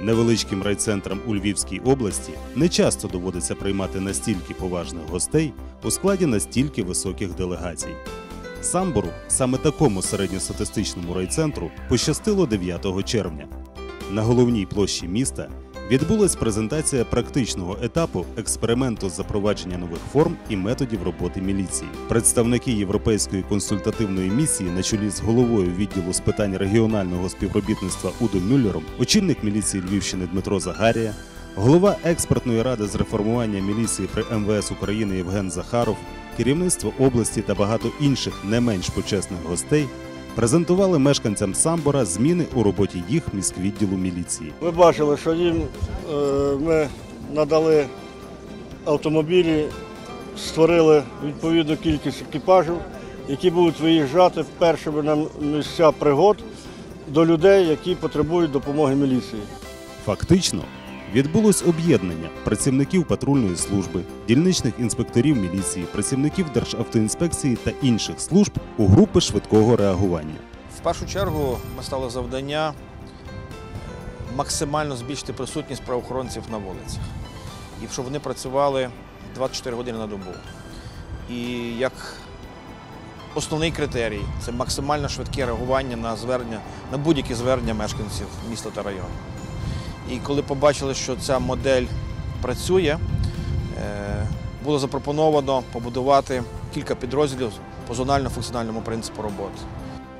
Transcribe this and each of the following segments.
Невеличким райцентрам у Львівській області не часто доводиться приймати настільки поважних гостей у складі настільки високих делегацій. Самбору, саме такому середньостатистичному райцентру, пощастило 9 червня. На головній площі міста відбулась презентація практичного етапу експерименту з запровадження нових форм і методів роботи міліції. Представники Європейської консультативної місії на чолі з головою відділу з питань регіонального співробітництва Удо Мюллером, очільник міліції Львівщини Дмитро Загарія, голова експертної ради з реформування міліції при МВС України Євген Захаров, керівництво області та багато інших не менш почесних гостей презентували мешканцям Самбора зміни у роботі їх міськвідділу міліції. Ви бачили, що їм е, ми надали автомобілі, створили відповідну кількість екіпажів, які будуть виїжджати першими на місця пригод до людей, які потребують допомоги міліції. Фактично відбулось об'єднання працівників патрульної служби, дільничних інспекторів міліції, працівників Державтоінспекції та інших служб у групи швидкого реагування. В першу чергу ми стали завдання е, максимально збільшити присутність правоохоронців на вулицях. І щоб вони працювали 24 години на добу. І як основний критерій це максимально швидке реагування на звернення, на будь-які звернення мешканців міста та району. І коли побачили, що ця модель працює, е, було запропоновано побудувати кілька підрозділів по зонально-функціональному принципу роботи.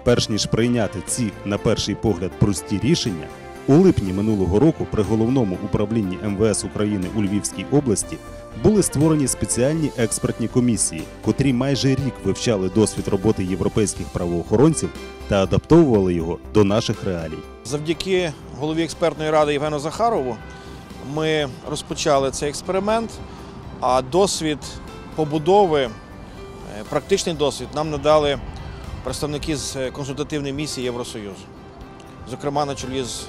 Перш ніж прийняти ці, на перший погляд, прості рішення, у липні минулого року при головному управлінні МВС України у Львівській області були створені спеціальні експертні комісії, котрі майже рік вивчали досвід роботи європейських правоохоронців та адаптовували його до наших реалій. Завдяки голові експертної ради Євгену Захарову ми розпочали цей експеримент, а досвід побудови, е, практичний досвід нам надали представники з е, консультативної місії Євросоюзу, зокрема на чолі з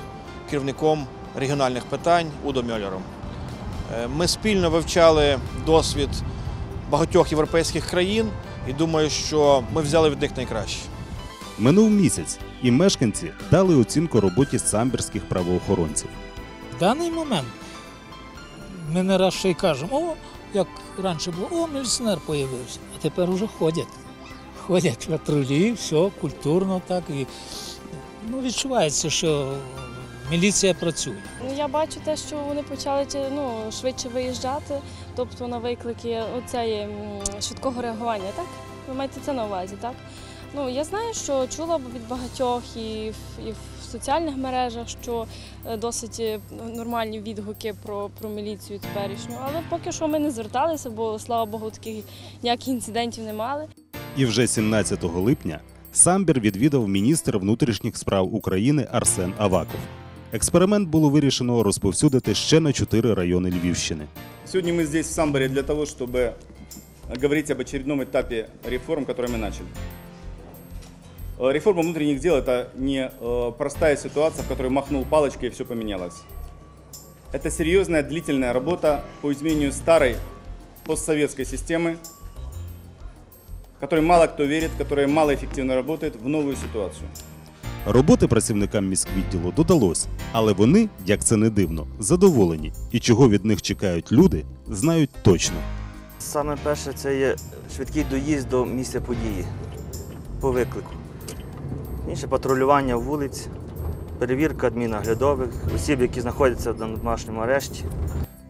керівником регіональних питань Удо Мьоллером. Е, Ми спільно вивчали досвід багатьох європейських країн і думаю, що ми взяли від них найкраще. Минув місяць, і мешканці дали оцінку роботі самбірських правоохоронців. В даний момент ми не раз ще й кажемо, о, як раніше було, о, міліціонер появився, а тепер уже ходять. Ходять патрулі, все культурно так. І, ну, відчувається, що міліція працює. Ну, я бачу те, що вони почали ну, швидше виїжджати, тобто на виклики оцеї швидкого реагування, так? Ви маєте це на увазі, так? Ну, я знаю, що чула від багатьох і в, і в соціальних мережах, що е, досить е, нормальні відгуки про, про міліцію теперішню, але поки що ми не зверталися, бо слава Богу, таких ніяких інцидентів не мали. І вже 17 липня Самбір відвідав міністр внутрішніх справ України Арсен Аваков. Експеримент було вирішено розповсюдити ще на чотири райони Львівщини. Сегодня мы здесь в Самборе для того, чтобы говорить об очередном этапе реформ, мы начали. Э, Реформа внутренних дел – это не э, простая ситуация, в которой махнул палочкой и все поменялось. Это серьезная длительная работа по изменению старой постсоветской системы, которой мало кто верит, которая малоэффективно работает в новую ситуацию. Роботи працівникам міськвідділу додалось, але вони, як це не дивно, задоволені і чого від них чекають люди, знають точно. Саме перше це є швидкий доїзд до місця події по виклику. Інше патрулювання вулиць, перевірка адмінаглядових, осіб, які знаходяться на домашньому арешті.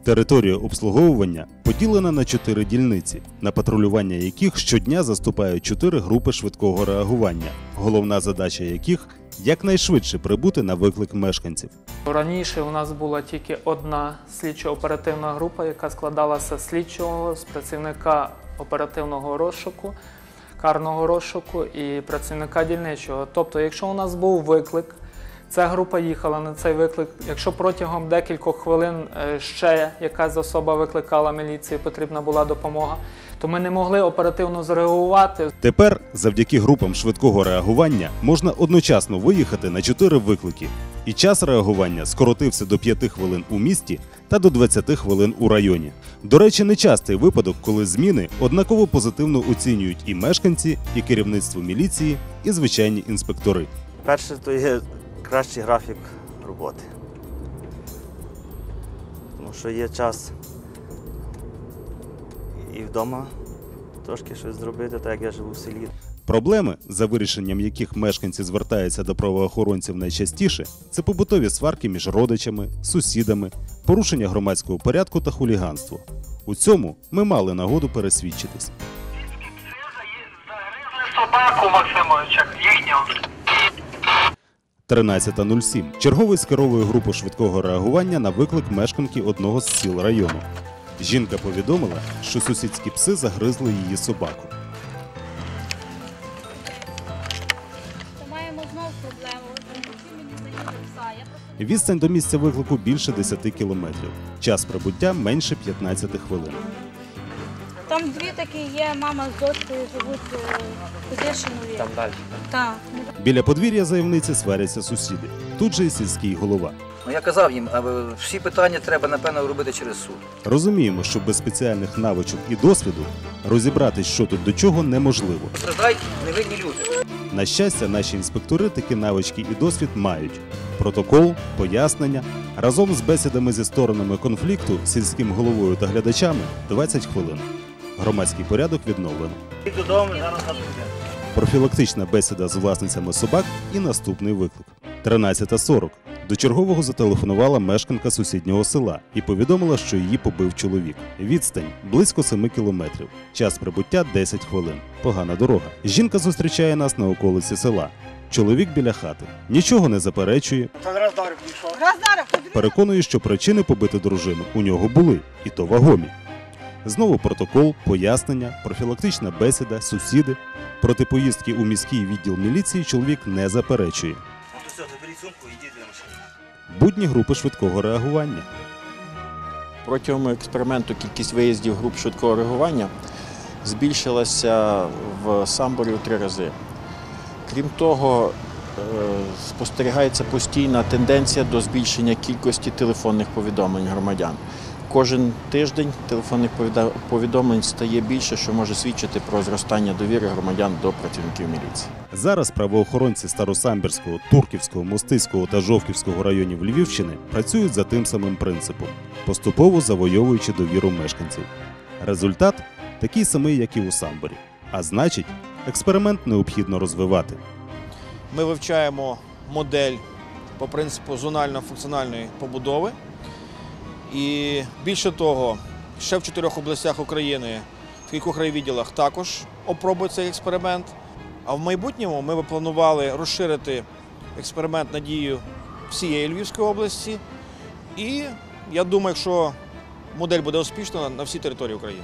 Територія обслуговування поділена на чотири дільниці, на патрулювання яких щодня заступають чотири групи швидкого реагування, головна задача яких якнайшвидше прибути на виклик мешканців. Раніше у нас була тільки одна слідчо-оперативна група, яка складалася з слідчого, з працівника оперативного розшуку, карного розшуку і працівника дільничого. Тобто, якщо у нас був виклик, ця група їхала на цей виклик. Якщо протягом декількох хвилин е, ще якась особа викликала міліцію, потрібна була допомога, то ми не могли оперативно зреагувати. Тепер, завдяки групам швидкого реагування, можна одночасно виїхати на чотири виклики, і час реагування скоротився до 5 хвилин у місті та до 20 хвилин у районі. До речі, нечастий випадок, коли зміни однаково позитивно оцінюють і мешканці, і керівництво міліції, і звичайні інспектори. Перше то є кращий графік роботи. Тому що є час і вдома трошки щось зробити, так як я живу в селі. Проблеми, за вирішенням яких мешканці звертаються до правоохоронців найчастіше, це побутові сварки між родичами, сусідами, порушення громадського порядку та хуліганство. У цьому ми мали нагоду пересвідчитись. собаку Максимовича, їхнього. 13.07. Черговий скеровує групу швидкого реагування на виклик мешканки одного з сіл району. Жінка повідомила, що сусідські пси загризли її собаку. Маємо знов проблему. Відстань до місця виклику більше 10 кілометрів. Час прибуття менше 15 хвилин. Там дві такі є, мама з дочкою живуть е, у Кудишинові. Там далі? Так. Біля подвір'я заявниці сваряться сусіди. Тут же і сільський голова. Ну я казав їм, аби всі питання треба напевно робити через суд. Розуміємо, що без спеціальних навичок і досвіду розібратись, що тут до чого, неможливо. Постраждають невинні люди. На щастя, наші інспектори такі навички і досвід мають. Протокол, пояснення разом з бесідами зі сторонами конфлікту, сільським головою та глядачами 20 хвилин. Громадський порядок відновлено. Додому зараз. Профілактична бесіда з власницями собак і наступний виклик. 13.40. До чергового зателефонувала мешканка сусіднього села і повідомила, що її побив чоловік. Відстань близько 7 кілометрів. Час прибуття 10 хвилин. Погана дорога. Жінка зустрічає нас на околиці села. Чоловік біля хати. Нічого не заперечує. Переконує, що причини побити дружину у нього були, і то вагомі. Знову протокол, пояснення, профілактична бесіда, сусіди. Проти поїздки у міський відділ міліції чоловік не заперечує. Машини. Будні групи швидкого реагування. Протягом експерименту кількість виїздів груп швидкого реагування збільшилася в Самборі у три рази. Крім того, е, спостерігається постійна тенденція до збільшення кількості телефонних повідомлень громадян. Кожен тиждень телефонних повіда- повідомлень стає більше, що може свідчити про зростання довіри громадян до працівників міліції. Зараз правоохоронці Старосамбірського, Турківського, Мостиського та Жовківського районів Львівщини працюють за тим самим принципом, поступово завойовуючи довіру мешканців. Результат такий самий, як і у Самборі. А значить, експеримент необхідно розвивати. Ми вивчаємо модель по принципу зонально-функціональної побудови. І більше того, ще в чотирьох областях України, в кількох райвідділах також опробує цей експеримент. А в майбутньому ми би планували розширити експеримент на дію всієї Львівської області. І я думаю, що модель буде успішна на всій території України.